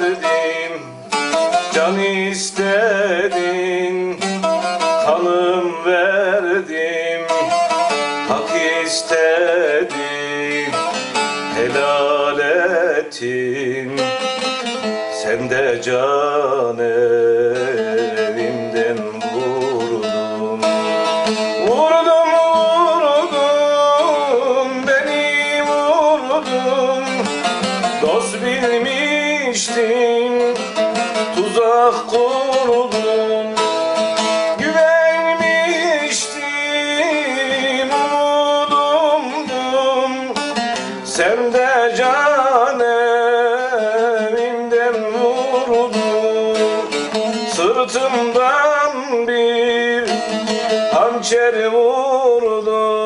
verdim Can istedin Kanım verdim Hak istedim Helal ettin. Sen de can evimden vurdun. Vurdun vurdun Beni vurdun. Dost bilmiştin Tuzak kurdun Güvenmiştim Umudumdum Sen de can evimden vurdun Sırtımdan bir hançer vurdun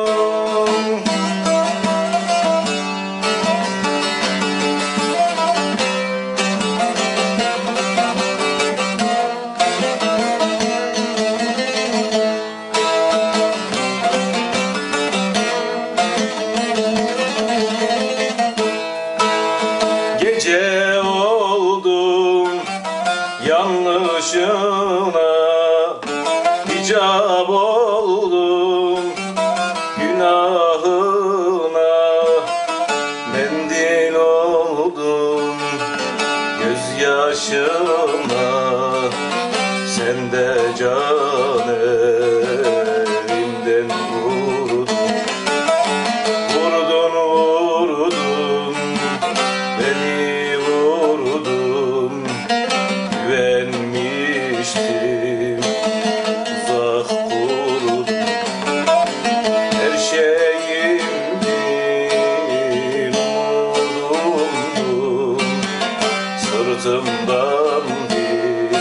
yanlışına Hicap oldum günahına. Mendil oldum gözyaşına Sen de Sırtımdan bir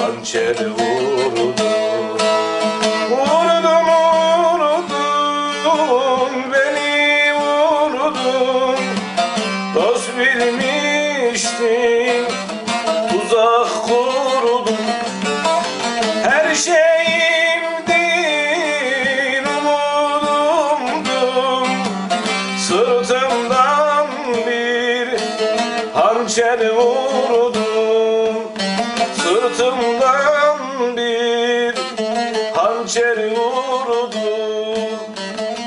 hançer vurdun Vurdun vurdun Beni vurdun. Dost bilmiştin Tuzak kurdun. Her şeyimdin Umudumdum Sırtımdan hançer vurdum. Sırtımdan bir hançer vurdum.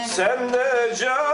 Sen de can